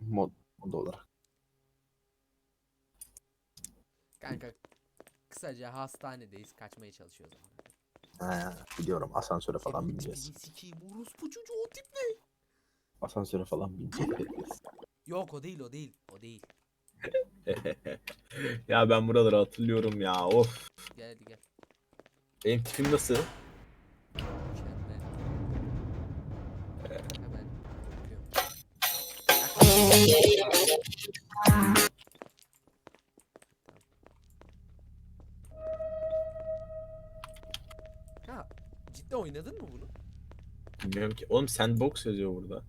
mod, mod olarak. Kanka kısaca hastanedeyiz. Kaçmaya çalışıyoruz ama. He, biliyorum asansöre falan bineceğiz. sikeyim orospu çocuğu o tip ne? Asansöre falan bineceğiz. Yok o değil o değil. O değil. ya ben buraları hatırlıyorum ya. Of. Gel hadi gel. Benim tipim nasıl? Ha, cidden oynadın mı bunu? Bilmiyorum ki. Oğlum sandbox yazıyor burada.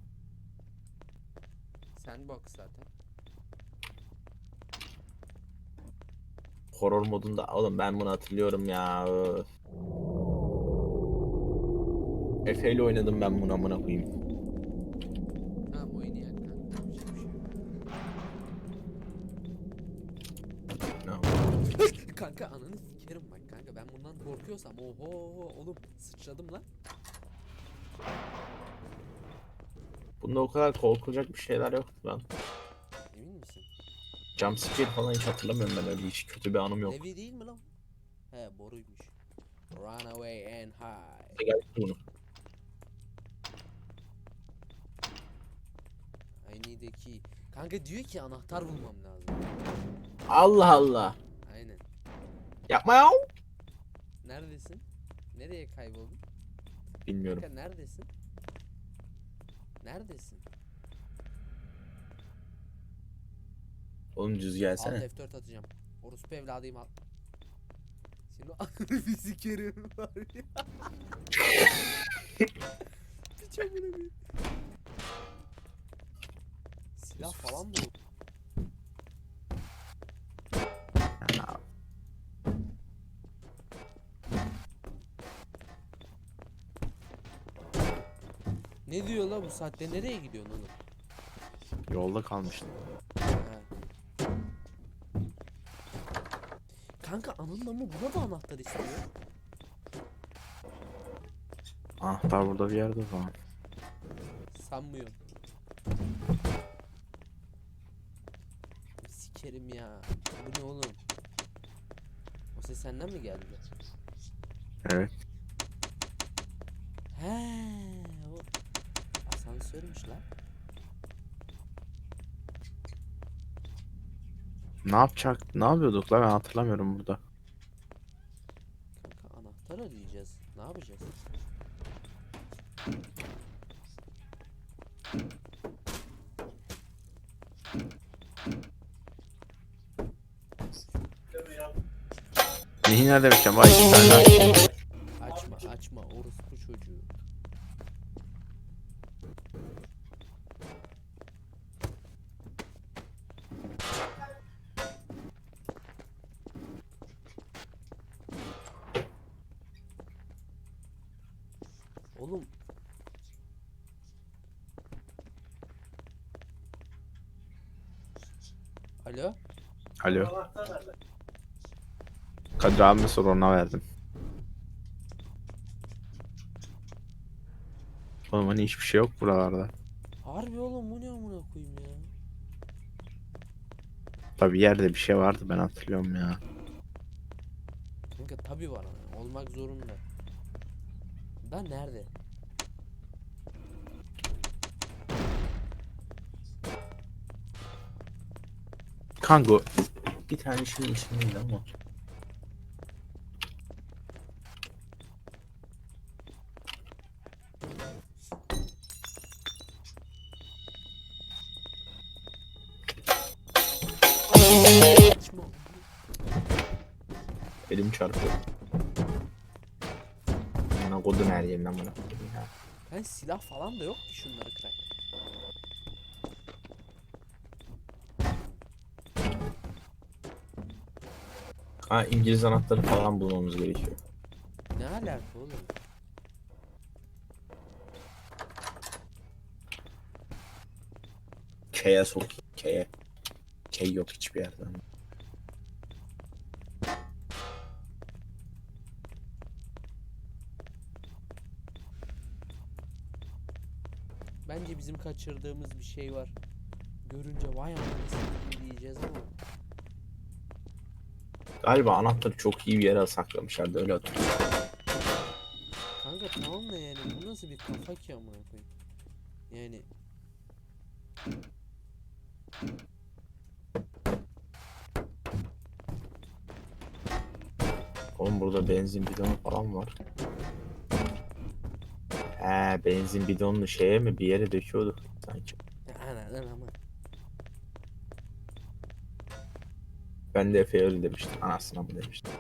Sandbox zaten. Horror modunda. Oğlum ben bunu hatırlıyorum ya. Öf. Efe ile oynadım ben bunu amına koyayım. Tamam oynayak kanka. Bir şey, bir şey yok. Ne kanka ananı sikerim bak kanka ben bundan korkuyorsam oho oğlum sıçradım lan. Bunda o kadar korkulacak bir şeyler yok lan. Emin misin? Jumpscare falan hiç hatırlamıyorum ben öyle hiç kötü bir anım yok. Levi değil mi lan? He boruymuş. Run away and hide. Geldi bunu. I need a key. Kanka diyor ki anahtar bulmam lazım. Allah Allah. Yapma ya. Neredesin? Nereye kayboldun? Bilmiyorum. Kanka neredesin? Neredesin? Oğlum düz Al gelsene. F4 atacağım. Orospu evladıyım al. Seni ananı bir sikerim var ya. Piç amına koyayım. Silah falan mı? bu? Ne diyor la bu saatte nereye gidiyorsun oğlum? Yolda kalmıştım. Ha. Kanka anında mı buna da anahtar istiyor. Anahtar burada bir yerde o zaman. Sanmıyorum. Sikerim ya. Bu ne oğlum? O ses senden mi geldi? Evet. He, o asansörmüş lan. Ne yapacak? Ne yapıyorduk la ben hatırlamıyorum burada. Kanka anahtar arayacağız. Ne yapacağız? Neyi nerede tane daha. Açma açma orospu çocuğu. Alo? Alo. Kadir abime sor ona verdim. Oğlum hani hiçbir şey yok buralarda. Harbi oğlum bu ne amına koyayım ya? Tabi yerde bir şey vardı ben hatırlıyorum ya. Kanka tabi var ama olmak zorunda. Da nerede? Kango. Bir tane şeyin içindeydi ama. Elim çarpıyor. Bana kodun her yerinden bana. Ben silah falan da yok ki şunları Ha İngiliz anahtarı falan bulmamız gerekiyor. Ne alaka oğlum? K'ye sok. K'ye. K yok hiçbir yerde. Bence bizim kaçırdığımız bir şey var. Görünce vay anasını diyeceğiz ama. Galiba anahtarı çok iyi bir yere saklamışlardı öyle hatırlıyorum. Kanka tamam da yani bu nasıl bir kafa ki amına koyayım. Yani Oğlum burada benzin bidonu falan var. He benzin bidonunu şeye mi bir yere döküyordu sanki. anladın ama. Ben de Efe'ye öyle demiştim. Anasına mı demiştim.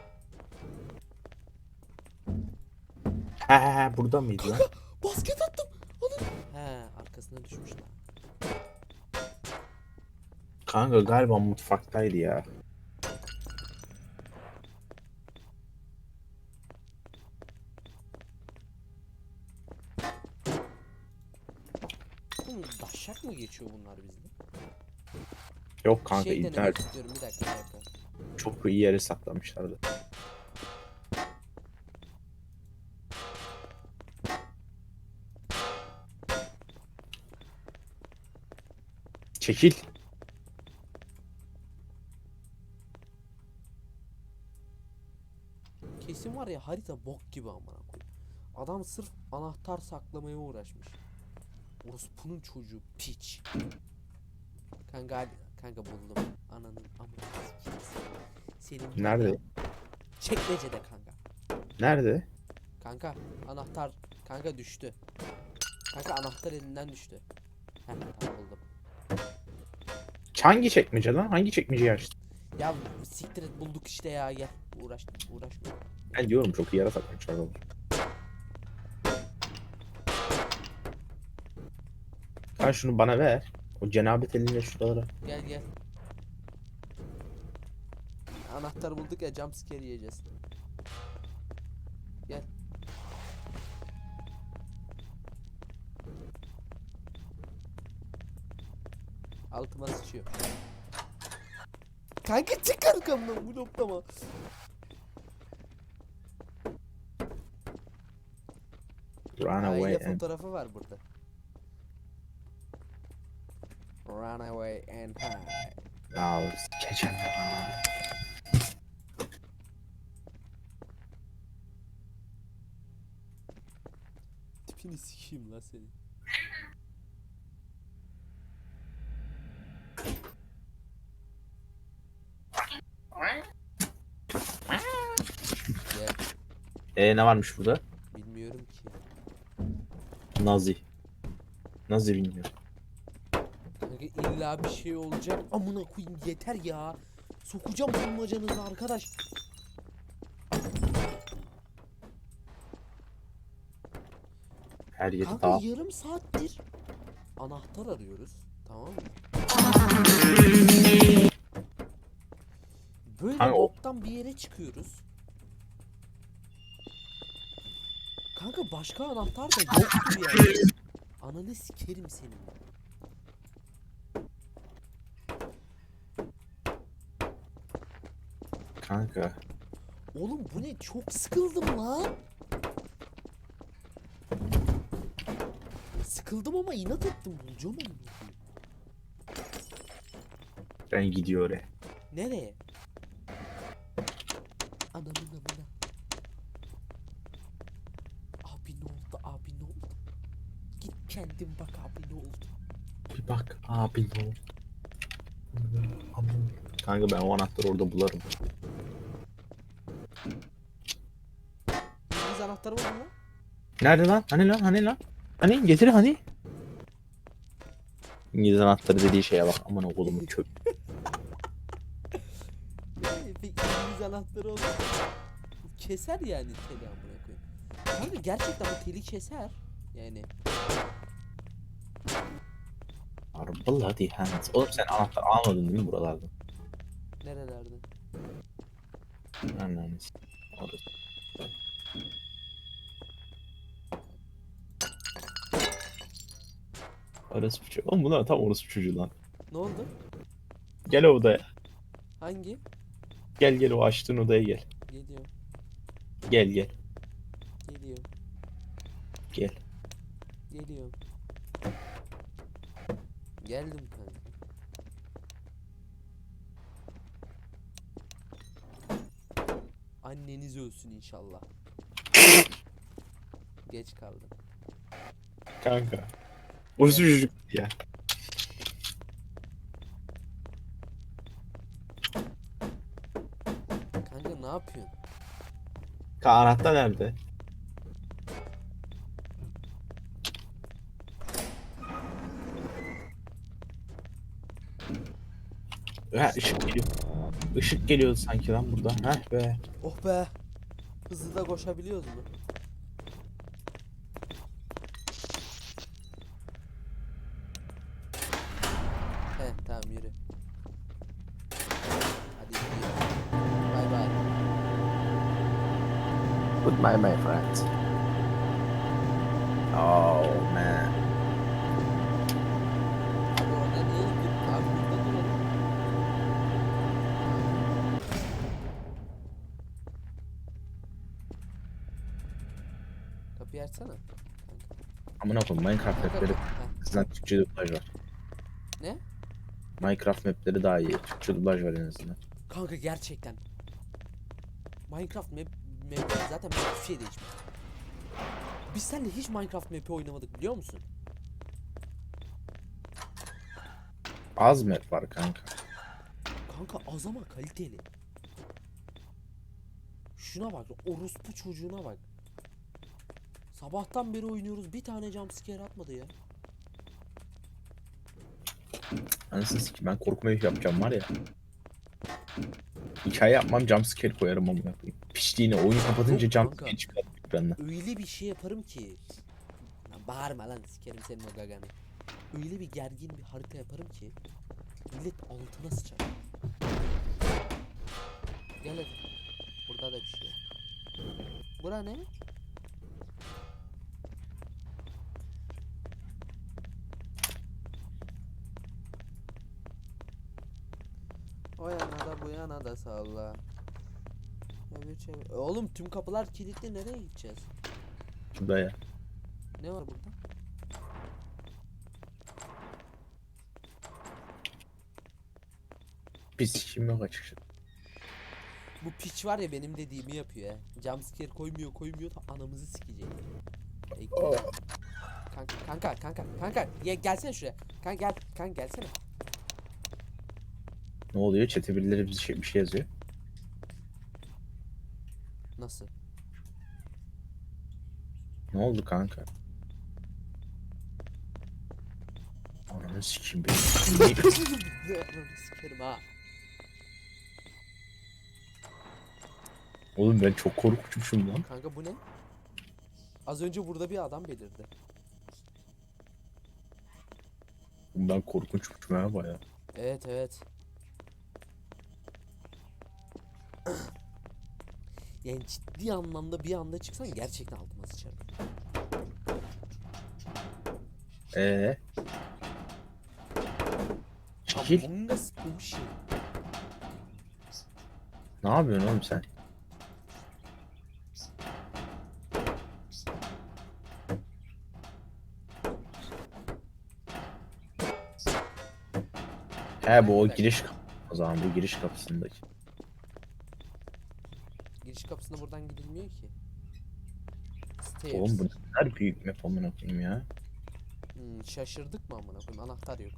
He he he burada mıydı lan? Basket attım. Alın. He arkasına düşmüş lan. Kanka galiba mutfaktaydı ya. Oğlum daşak mı geçiyor bunlar bizde? Yok kanka şey denemek internet istiyorum bir dakika bir dakika. Çok iyi yere saklamışlardı. Çekil. Kesin var ya harita bok gibi amına. Adam sırf anahtar saklamaya uğraşmış. Orospu'nun çocuğu piç. Kanka kanka buldum. Ananın amına. Senin Nerede? Çekmecede kanka. Nerede? Kanka anahtar kanka düştü. Kanka anahtar elinden düştü. Heh tamam buldum. Hangi çekmece lan? Hangi çekmeceyi açtın? Ya siktir et bulduk işte ya gel. Uğraş uğraşma. Ben diyorum çok iyi yere saklamışlar oğlum. Sen şunu bana ver. O cenabet elinle şuralara. Gel gel. Anahtar bulduk ya jumpscare yiyeceğiz. Gel. Altıma sıçıyor. Kanka çık arkamdan bu noktama. Run away Aile and... fotoğrafı var burada. Run away and hide. Ya ya. Tipini sikeyim la seni. Gel. E ne varmış burada? Bilmiyorum ki. Nazi. Nazi bilmiyorum. Kanka illa bir şey olacak. Amına koyayım yeter ya. Sokacağım bulmacanızı arkadaş. Her yeri Kanka daha. yarım saattir anahtar arıyoruz. Tamam mı? Böyle Kanka o- boktan bir yere çıkıyoruz. Kanka başka anahtar da yok yani. Ananı sikerim senin. Kanka. Oğlum bu ne? Çok sıkıldım lan. Sıkıldım ama inat ettim. Bulacağım onu. Ben gidiyor oraya. Nereye? Ananın amına. Abi ne oldu? Abi ne oldu? Git kendin bak abi ne oldu? Bir bak abi ne oldu? Kanka ben o anahtarı orada bularım. Biz anahtarı buldun mu? Nerede lan? Hani lan? Hani lan? Hani? Getir hani? İngiliz anahtarı dediği şeye bak. Aman oğlumun köp. Yani peki biz anahtarı oldu. Keser yani teli amına koyayım. Kanka gerçekten bu teli keser. Yani Bloody hands. Oğlum sen anahtar almadın değil mi buralardan? nerelerde? Anladın. Orası. Orası bir çocuğu. Oğlum bunlar tam orası bir çocuğu lan. Ne oldu? Gel o odaya. Hangi? Gel gel o açtığın odaya gel. Geliyor. Gel gel. Geliyor. Gel. Geliyor. Geldim kanka. Anneniz ölsün inşallah. Geç kaldım. Kanka. O çocuk ya. Kanka ne yapıyorsun? Ka anahtar nerede? Ha ışık geliyor. Işık geliyordu sanki lan burada. Heh be. Oh be. Hızlı da koşabiliyoruz mu? Goodbye my friends. Oh man. Kapıyı açsana. Amına koyayım Minecraft mapleri azından Türkçe dublaj var. Ne? Minecraft mapleri daha iyi. Türkçe dublaj var en azından. Kanka gerçekten. Minecraft map, map zaten hiçbir şey değişmedi. Biz seninle hiç Minecraft map'i oynamadık biliyor musun? Az map var kanka. Kanka az ama kaliteli. Şuna bak, orospu çocuğuna bak. Sabahtan beri oynuyoruz, bir tane jumpscare atmadı ya. Anasını sikeyim ben korkma yapacağım var ya. Hikaye yapmam jumpscare koyarım amına koyayım. Piştiğini oyunu kapatınca Yok kanka. benden. Öyle bir şey yaparım ki. Lan bağırma lan sikerim senin o gaganı. Öyle bir gergin bir harita yaparım ki. Millet altına sıçar. Gel hadi. Burada da bir şey. Bura ne? O yana da bu yana da salla. Çevir çevir. E Oğlum tüm kapılar kilitli nereye gideceğiz? Şurada ya. Ne var burada? Pis işim yok açıkçası. Bu piç var ya benim dediğimi yapıyor ya. Jumpscare koymuyor koymuyor da anamızı sikecek. Bekle. Kanka kanka kanka kanka ya gelsene şuraya. Kanka gel kanka gelsene. Ne oluyor? Çete birileri bir şey, bir şey yazıyor. Nasıl? Ne oldu kanka? Ananı sikeyim beni. Sikerim ha. Oğlum ben çok korkmuşum lan. Kanka bu ne? Az önce burada bir adam belirdi. Ben korkunçmuşum ha baya. Evet evet. Yani ciddi anlamda bir anda çıksan gerçekten altıma sıçarım. Ee. Çekil. Among Us bu bir şey. Ne yapıyorsun oğlum sen? He bu o giriş kapı. O zaman bu giriş kapısındaki. Giriş kapısına buradan gidilmiyor ki. Stairs. Oğlum bu ne kadar büyük map amına koyayım ya. Hmm, şaşırdık mı amına koyayım? Anahtar yok.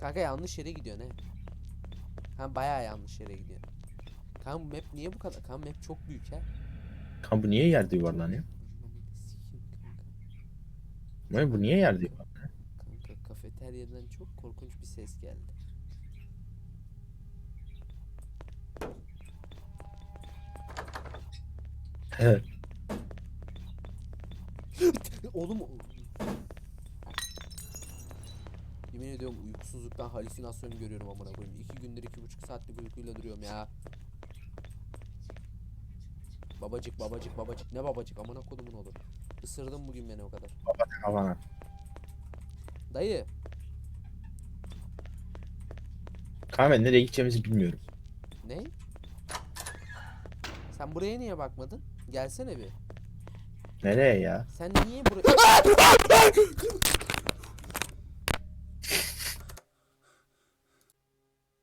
Kanka yanlış yere gidiyor ne? Ha bayağı yanlış yere gidiyor. Kanka bu map niye bu kadar? Kanka map çok büyük ha. Kan bu niye yerde yuvarlanıyor? Kanka. Bu niye yerde yuvarlanıyor? Kanka kafeteryadan çok korkunç bir ses geldi. Evet. Oğlum Yemin ediyorum uykusuzluktan halüsinasyon görüyorum amına koyayım. İki gündür iki buçuk saatlik uykuyla duruyorum ya. Babacık babacık babacık ne babacık amına kodumun oğlu. Isırdın bugün beni o kadar. Havana. Dayı Kanka ben nereye gideceğimizi bilmiyorum. ne? Sen buraya niye bakmadın? Gelsene bir. Nereye ya? Sen niye buraya...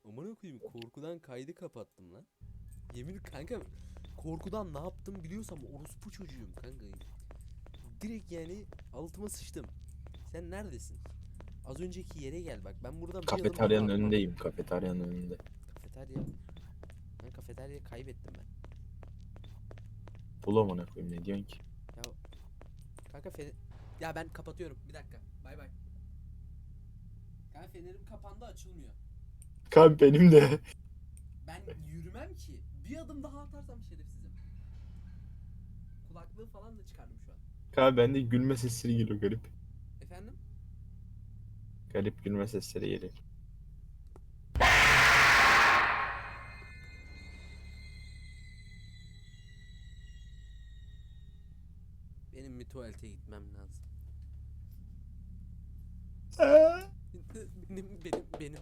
Amına koyayım korkudan kaydı kapattım lan. Yemin kanka korkudan ne yaptım biliyorsam orospu çocuğum kanka. Direkt yani altıma sıçtım. Sen neredesin? Az önceki yere gel bak. Ben buradan bir Kafeteryanın kalkmam. önündeyim. Kafeteryanın önünde. Kafeterya. Ben kafeteryayı kaybettim ben. Bul amına koyayım ne diyorsun ki? Kanka fener... Ya ben kapatıyorum. Bir dakika. Bay bay. Kanka fenerim kapandı açılmıyor. Kan benim de. Ben yürümem ki. Bir adım daha atarsam şerefsizim. Kulaklığı falan da çıkardım şu an. Kan bende gülme sesleri geliyor garip. Efendim? Garip gülme sesleri geliyor. Tuvalete gitmem lazım. benim benim benim benim